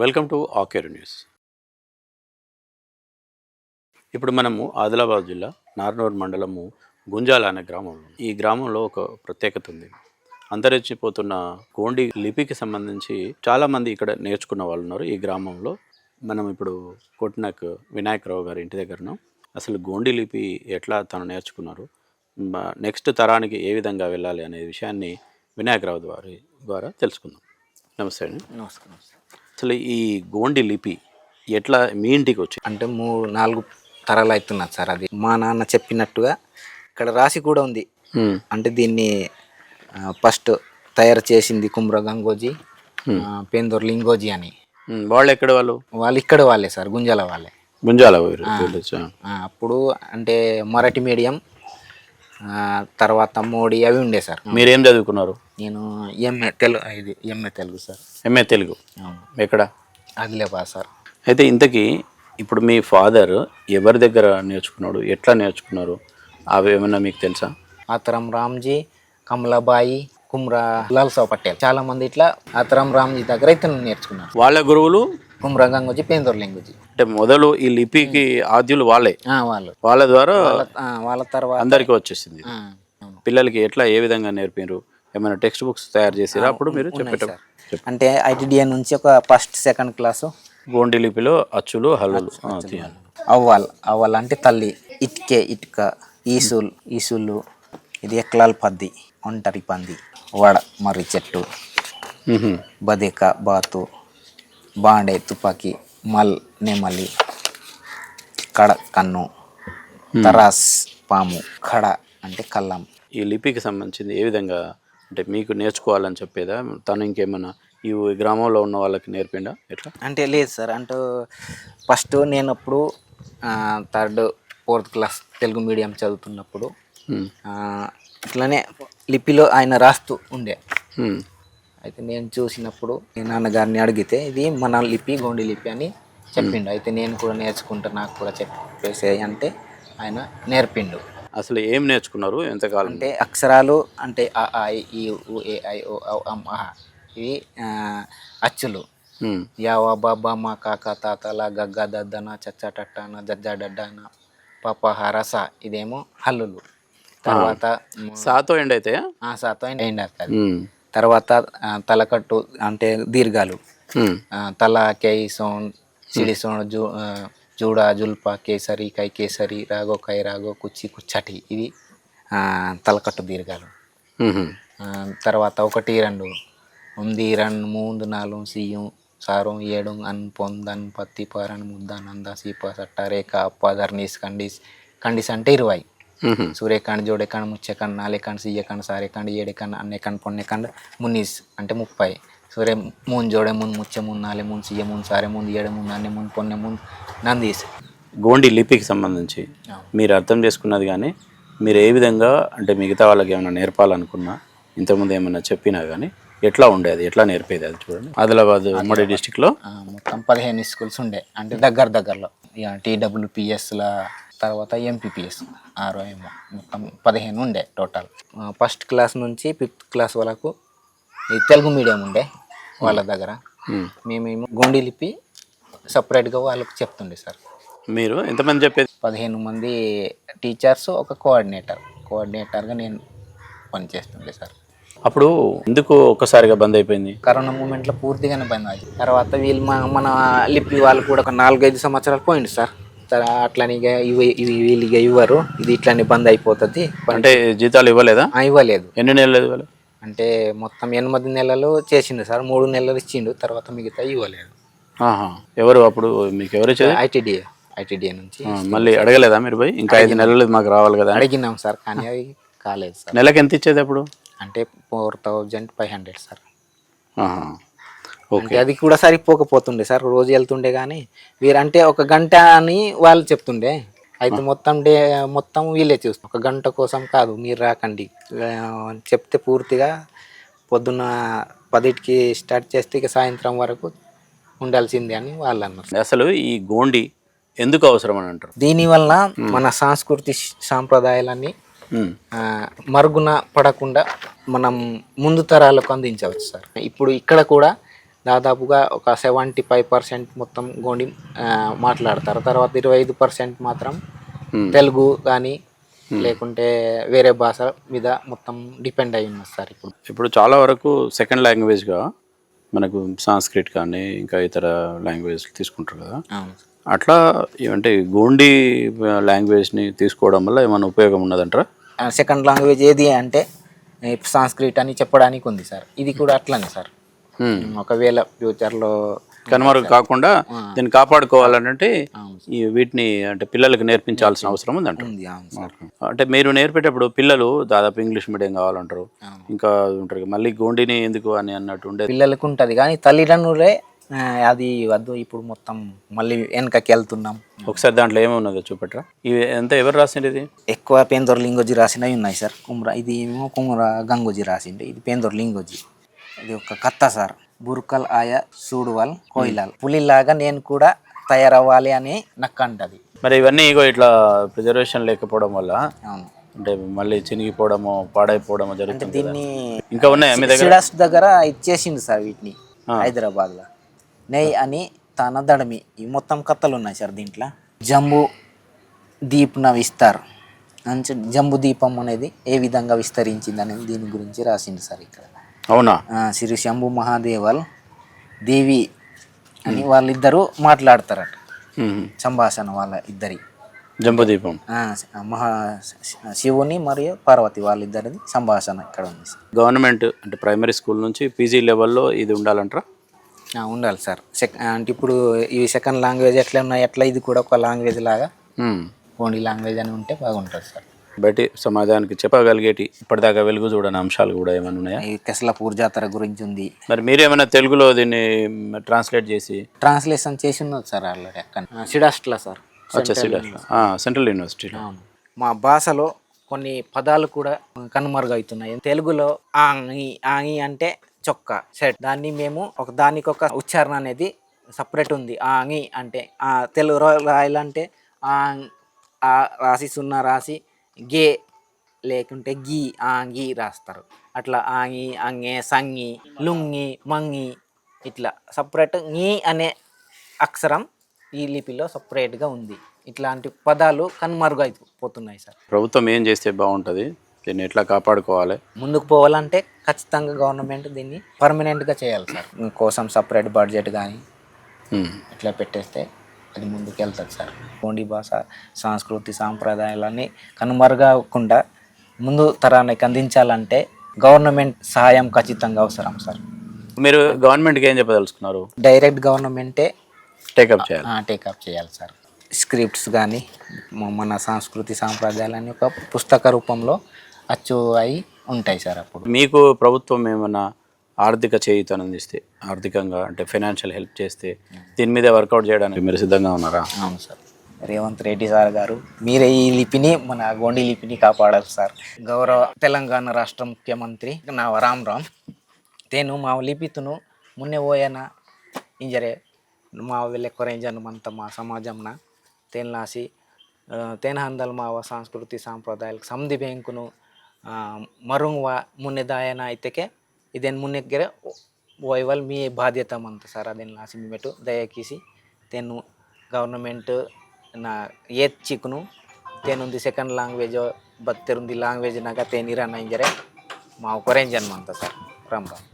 Welcome to ఆకేర్ news. ఇప్పుడు మనము ఆదిలాబాద్ జిల్లా నార్నూర్ మండలము గుంజాల అనే గ్రామంలో ఈ గ్రామంలో ఒక ప్రత్యేకత ఉంది. అంతరించిపోతున్న గోండి లిపికి సంబంధించి చాలామంది ఇక్కడ నేర్చుకున్న వాళ్ళు ఉన్నారు ఈ గ్రామంలో. మనం ఇప్పుడు కొట్టినాక్ వినాయకరావు గారి ఇంటి దగ్గరను అసలు గోండి లిపి ఎట్లా తను నేర్చుకున్నారు? నెక్స్ట్ తరానికి ఏ విధంగా వెళ్ళాలి అనే విషయాన్ని వినాయకరావు ద్వారా ద్వారా తెలుసుకుందాం. నమస్తే అండి. నమస్కారం అసలు ఈ గోండి లిపి ఎట్లా మీ ఇంటికి వచ్చింది? అంటే మూడు నాలుగు తరాలు అవుతున్నది సార్ అది. మా నాన్న చెప్పినట్టుగా ఇక్కడ రాసి కూడా ఉంది. అంటే దీన్ని ఫస్ట్ తయారు చేసింది కుమ్ర గంగోజీ పేందూర్ లింగోజీ అని. వాళ్ళు ఎక్కడ వాళ్ళు? వాళ్ళు ఇక్కడ వాళ్ళే సార్ గుంజాల వాళ్ళే. గుంజాల అప్పుడు అంటే మరాఠీ మీడియం తర్వాత మోడీ అవి ఉండే సార్. మీరేం చదువుకున్నారు? నేను ఎంఏ తెలుగు ఇది MA Telugu sir. MA Telugu. ఎక్కడ? అదిలేపా సార్. అయితే ఇంతకీ ఇప్పుడు మీ ఫాదర్ ఎవరి దగ్గర నేర్చుకున్నాడు? ఎట్లా నేర్చుకున్నారు? అవి ఏమన్నా మీకు తెలుసా? ఆతరం రామ్జీ కమలాబాయి కుమ్రా లాల్సావ్ పటేల్. చాలా మంది ఇట్లా ఆతరం రామ్జీ దగ్గర అయితే నేర్చుకున్నారు. వాళ్ళ గురువులు కుమ్రా గంగోజీ పేందూర్ లింగుజీ అంటే మొదలు ఈ లిపికి ఆద్యులు వాళ్ళే. వాళ్ళు. వాళ్ళ ద్వారా వాళ్ళ తర్వాత అందరికీ వచ్చేసింది. పిల్లలకి ఎట్లా ఏ విధంగా నేర్పారు ఏమైనా టెక్స్ట్ బుక్స్ తయారు చేసిరా? అప్పుడు మీరు చెప్పేట అంటే ఐటీడీఏ నుంచి ఒక ఫస్ట్ సెకండ్ క్లాసు. గోండి లిపిలో అచ్చులు హల్లులు. తీయాలి. అవ్వాల్ అవ్వాల్ అంటే తల్లి ఇటుకే ఇటుక ఈసుల్ ఈసులు ఇది ఎక్లాల్ పద్ది ఒంటరి పంది వడ మర్రి చెట్టు. బదేక బాతు. బాండే తుపాకీ మల్ నెమలి కడ కన్ను తరాస్ పాము కడ అంటే కల్లం ఈ లిపికి సంబంధించింది ఏ విధంగా? అంటే మీకు నేర్చుకోవాలని చెప్పేదా? తను ఇంకేమన్నా ఈ గ్రామంలో ఉన్న వాళ్ళకి నేర్పిండా? ఎట్లా? అంటే లేదు సార్. అంటే ఫస్ట్ నేను అప్పుడు third fourth class Telugu medium చదువుతున్నప్పుడు ఇట్లానే లిపిలో ఆయన రాస్తూ ఉండే. అయితే నేను చూసినప్పుడు నేను నాన్నగారిని అడిగితే ఇది మన లిపి గోండి లిపి అని చెప్పిండు. అయితే నేను కూడా నేర్చుకుంటా నాకు కూడా చెప్పేసే అంటే ఆయన నేర్పిండు. అసలు ఏం నేర్చుకున్నారు ఎంతకాలం? అంటే అక్షరాలు అంటే ఆ, ఇ, ఈ, ఉ, ఏ, ఐ, ఓ, ఔ, అమ్, అహ ఇవి ఆ, అచ్చులు. ఉమ్. యావ బాబా మా కాక తాతల గగ్గ దద్దన చచ్చ టట్టన జజ్జ డడ్డన పప రస ఇదేమో హల్లులు. తర్వాత మ్, సాతో ఎండ్ అయితే? ఆ శాతం ఎండేస్తుంది తర్వాత తలకట్టు అంటే దీర్ఘాలు. తల కై సోన్ సిడి సోన్ జూ జూడ జుల్ప కేసరి కై కేసరి రాగో కై రాగో కుచ్చి కుచ్చటి. ఇవి తలకట్టు దీర్ఘాలు. తర్వాత ఒకటి రెండు. ఉంది రెండు మూడు నాలుగు సియ్యం సారం ఏడు అన్ పొందన్ పత్తి పారన్ ముద్ద నంద సీప సట్ట రేఖ అప్ప ధర్నీస్ కండిస్ కండిస్ అంటే ఇరవై. సూర్యకాండ్ జోడేకాండ్ ముచ్చేకాండ్ నాలేకాండ్ సియ్యకాండ్ సారేకాండ్ ఏడేకాండ్ అన్నేకాండ్ పొన్నేకాండ్ మున్నీస్ అంటే ముప్పై. సూర్య మూన్ జోడే ముందు ముచ్చే ముందు నాలే ముందు సియ్య ముందు సారే ముందు ఏడే ముందు అన్నే ముందు పొన్నే ముందు నందీస్. గోండి లిపికి సంబంధించి మీరు అర్థం చేసుకున్నది కానీ మీరు ఏ విధంగా అంటే మిగతా వాళ్ళకి ఏమైనా నేర్పాలనుకున్నా ఇంతకుముందు ఏమైనా చెప్పినా కానీ ఎట్లా ఉండేది ఎట్లా నేర్పేది అది చూడండి. ఆదిలాబాద్ ఉమ్మడి డిస్టిక్లో? మొత్తం పదిహేను స్కూల్స్ ఉండే. అంటే దగ్గర దగ్గరలో. ఇక టీడబ్ల్యూపిఎస్ల తర్వాత ఎంపీపీఎస్ ఆరో ఏమో మొత్తం పదిహేను ఉండే టోటల్ ఫస్ట్ క్లాస్ నుంచి ఫిఫ్త్ క్లాస్ వరకు ఈ తెలుగు మీడియం ఉండే వాళ్ళ దగ్గర. ఉమ్. మేమేమో గోండి లిపి సపరేట్గా వాళ్ళకి చెప్తుండే సార్. మీరు ఎంతమంది చెప్పేది? పదిహేను మంది టీచర్స్ ఒక కోఆర్డినేటర్ కోఆర్డినేటర్గా నేను పనిచేస్తుండే సార్. అప్పుడు ఎందుకు ఒక్కసారిగా బంద్ అయిపోయింది? కరోనా మూమెంట్లో పూర్తిగానే బంద్ అయింది తర్వాత వీళ్ళు మన మన లిపి వాళ్ళు కూడా ఒక నాలుగైదు సంవత్సరాలు పోయింది సార్. అట్లని ఇక ఇవి ఇవి వీళ్ళు ఇక ఇవ్వరు. ఇది ఇట్లానే బంద్ అయిపోతుంది. అంటే జీతాలు ఇవ్వలేదా? ఆ, ఇవ్వలేదు. ఎన్ని నెలలు ఇవ్వాలి? అంటే మొత్తం ఎనిమిది నెలలు చేసిండు సార్. మూడు నెలలు ఇచ్చిండు. తర్వాత మిగతా ఇవ్వలేదు. ఆహా. ఎవరు అప్పుడు మీకు ఎవరు ఇచ్చేది? ఐటీడీఏ ఐటీడీఏ నుంచి ఆ, మళ్ళీ అడగలేదా మీరు పోయి? ఇంకా ఐదు నెలలు మాకు రావాలి కదా అని? అడిగినాం సార్ కానీ అవి కాలేదు సార్. నెలకి ఎంత ఇచ్చేది అప్పుడు? అంటే four thousand five hundred sir. ఆహా. ఓకే అంటే అది కూడా సరిపోకపోతుండే సార్ రోజు వెళ్తుండే కానీ వీరంటే ఒక గంట అని వాళ్ళు చెప్తుండే. అయితే మొత్తం డే మొత్తం వీళ్ళే చూస్తాం ఒక గంట కోసం కాదు మీరు రాకండి. చెప్తే పూర్తిగా పొద్దున్న పదిటికి స్టార్ట్ చేస్తే ఇక సాయంత్రం వరకు ఉండాల్సిందే అని వాళ్ళు అన్నారు అసలు ఈ గోండి ఎందుకు అవసరం అని అంటారు? దీనివల్ల మన సంస్కృతి సాంప్రదాయాలన్నీ. ఆ, మరుగున పడకుండా మనం ముందు తరాలకు అందించవచ్చు సార్. ఇప్పుడు ఇక్కడ కూడా దాదాపుగా ఒక సెవెంటీ ఫైవ్ పర్సెంట్ మొత్తం గోండి మాట్లాడతారు తర్వాత ఇరవై ఐదు పర్సెంట్ మాత్రం Hmm. తెలుగు కానీ లేకుంటే వేరే భాష మీద మొత్తం డిపెండ్ అయి ఉన్నారు సార్ ఇప్పుడు ఇప్పుడు చాలా వరకు సెకండ్ లాంగ్వేజ్గా మనకు సాంస్క్రిట్ కానీ ఇంకా ఇతర లాంగ్వేజ్ తీసుకుంటారు కదా. అట్లా ఏమంటే గోండి లాంగ్వేజ్ని తీసుకోవడం వల్ల ఏమైనా ఉపయోగం ఉన్నదంటారా సెకండ్ లాంగ్వేజ్ ఏది అంటే సాంస్క్రిట్ అని చెప్పడానికి ఉంది సార్ ఇది కూడా అట్లనే సార్ Hmm. ఒకవేళ ఫ్యూచర్లో కనుమరుగు కాకుండా దీన్ని కాపాడుకోవాలంటే ఈ వీటిని అంటే పిల్లలకి నేర్పించాల్సిన అవసరం ఉంది అంటే మీరు నేర్పేటప్పుడు పిల్లలు దాదాపు ఇంగ్లీష్ మీడియం కావాలంటారు. ఇంకా ఉంటారు మళ్ళీ గోండిని ఎందుకు అని అన్నట్టు ఉండేది పిల్లలకు ఉంటుంది కానీ తల్లిదండ్రులే అది వద్దు ఇప్పుడు మొత్తం మళ్ళీ వెనకకి వెళ్తున్నాం. ఒకసారి దాంట్లో ఏమున్నదో చూపెట్టరా? ఇవి ఎంత ఎవరు రాసింది ఇది? ఎక్కువ పేందొర లింగోజీ రాసినవి ఉన్నాయి సార్. కుమ్ర ఇది ఏమో కుమ్ర గంగోజీ రాసిండే ఇది పేందొర లింగోజీ. ఇది ఒక కథ సార్. బుర్కల్ ఆయ సూడువల్ కోయిలాల్. పులిలాగా నేను కూడా తయారవ్వాలి అని నాకు అంటది మరి ఇవన్నీ ఇగో ఇట్లా ప్రిజర్వేషన్ లేకపోవడం వల్ల అవును. అంటే మళ్ళీ చినిగిపోవడము పాడైపోవడము జరుగుతుంది. దీన్ని ఇంకా ఉన్నాయా మీ దగ్గర? సిడాస్ దగ్గర ఇచ్చేసిండు సార్ వీటిని హైదరాబాద్లో. నెయ్ అని తన దడమి. ఈ మొత్తం కథలు ఉన్నాయి సార్ దీంట్లో. జంబు దీప్న విస్తార్. మంచి జంబు దీపం అనేది ఏ విధంగా విస్తరించింది అనేది దీని గురించి రాసిండు సార్ ఇక్కడ. అవునా? శ్రీ శంభు మహాదేవల్ దేవి అని వాళ్ళిద్దరూ మాట్లాడతారట. సంభాషణ వాళ్ళ ఇద్దరి. జంబుదీపం. మహా శివుని మరియు పార్వతి వాళ్ళిద్దరిది సంభాషణ ఇక్కడ ఉంది సార్. గవర్నమెంట్ అంటే ప్రైమరీ స్కూల్ నుంచి పీజీ లెవెల్లో ఇది ఉండాలంటారా? ఉండాలి సార్. సెక్ అంటే ఇప్పుడు ఈ సెకండ్ లాంగ్వేజ్ ఎట్లా ఉన్నాయి ఎట్లా ఇది కూడా ఒక లాంగ్వేజ్ లాగా. ఓన్లీ లాంగ్వేజ్ అని ఉంటే బాగుంటుంది సార్. బయటి సమాజానికి చెప్పగలిగేటి ఇప్పటిదాకా వెలుగు చూడని అంశాలు కూడా ఏమైనా ఉన్నాయా? ఈ కెస్లాపూర్ జాతర గురించి ఉంది. మరి మీరేమైనా తెలుగులో దీన్ని ట్రాన్స్లేట్ చేసి? ట్రాన్స్లేషన్ చేసి ఉన్నది సార్ ఆల్రెడీ అక్కడ. సిడాస్ట్లా సార్. వచ్చేసి సెంట్రల్ యూనివర్సిటీలో అవును. మా భాషలో కొన్ని పదాలు కూడా కనుమరుగవుతున్నాయి. తెలుగులో ఆంగి ఆంగి అంటే చొక్కా షర్ట్ దాన్ని మేము ఒక దానికి ఒక ఉచ్చారణ అనేది సపరేట్ ఉంది. ఆంగి అంటే ఆ తెలుగు రాయాలంటే ఆ రాసి సున్నా రాసి గే లేకుంటే గీ ఆంగి రాస్తారు. అట్లా ఆంగి అంగే సంగి లుంగి మంగి ఇట్లా సపరేట్ ngీ అనే అక్షరం ఈ లిపిలో సపరేట్గా ఉంది. ఇట్లాంటి పదాలు కనుమరుగైపోతున్నాయి సార్. ప్రభుత్వం ఏం చేస్తే బాగుంటుంది? దీన్ని ఎట్లా కాపాడుకోవాలి? ముందుకు పోవాలంటే ఖచ్చితంగా గవర్నమెంట్ దీన్ని పర్మనెంట్గా చేయాలి సార్. కోసం సపరేట్ బడ్జెట్ కానీ. ఇట్లా పెట్టేస్తే అది ముందుకు వెళ్తుంది సార్. గోండి భాష సంస్కృతి సాంప్రదాయాలన్నీ కనుమరుగకుండా ముందు తరానికి అందించాలంటే గవర్నమెంట్ సహాయం ఖచ్చితంగా అవసరం సార్. మీరు గవర్నమెంట్కి ఏం చెప్పదలుచుకున్నారు? డైరెక్ట్ గవర్నమెంటే టేకప్ చేయాలి. టేకప్ చేయాలి సార్. స్క్రిప్ట్స్ కానీ మన సంస్కృతి సాంప్రదాయాలన్నీ ఒక పుస్తక రూపంలో అచ్చు అయి ఉంటాయి సార్ అప్పుడు. మీకు ప్రభుత్వం ఏమైనా ఆర్థిక చేయుతను అందిస్తే ఆర్థికంగా అంటే ఫైనాన్షియల్ హెల్ప్ చేస్తే దీని మీద వర్కౌట్ చేయడానికి మీరు సిద్ధంగా ఉన్నారా? అవును సార్. రేవంత్ రెడ్డి సార్ గారు మీరే ఈ లిపిని మన గోండి లిపిని కాపాడాలి సార్. గౌరవ తెలంగాణ రాష్ట్ర ముఖ్యమంత్రి నా రామ్ రామ్ తేను మా లిపితును మున్నే పోయన ఇంజరే మా వెళ్ళెక్కరేంజను మంత మా సమాజంన తేన్లాసి తేనహందల్ మావ సంస్కృతి సాంప్రదాయాలకు సంధి బ్యాంకును మరుంగ్ మున్నెదాయన అయితేకే ಇದನ್ನು ಮುನ್ನೆಗ್ಗರೆ ಒಯ್ವಲ್ ಮೀ ಬಾಧ್ಯತ ಅಂತ ಸರ್ ಅದನ್ನು ಲಾಸಿಮೆಟ್ಟು ದಯಕೀಸಿ ತೆನ್ನು ಗೌರ್ನಮೆಂಟ್ ನಾ ಏತ್ ಚಿಕ್ನು ತೇನೊಂದು ಸೆಕೆಂಡ್ ಲ್ಯಾಂಗ್ವೇಜ್ ಬತ್ತಿರೊಂದು ಲ್ಯಾಂಗ್ವೇಜ್ನಾಗ ತೇನಿರ ನಂಜರೆ ಮಾವು ಕೊರೆಂಜನ್ಮ ಅಂತ ಸರ್ ರಾಮ್ ರಾಮ್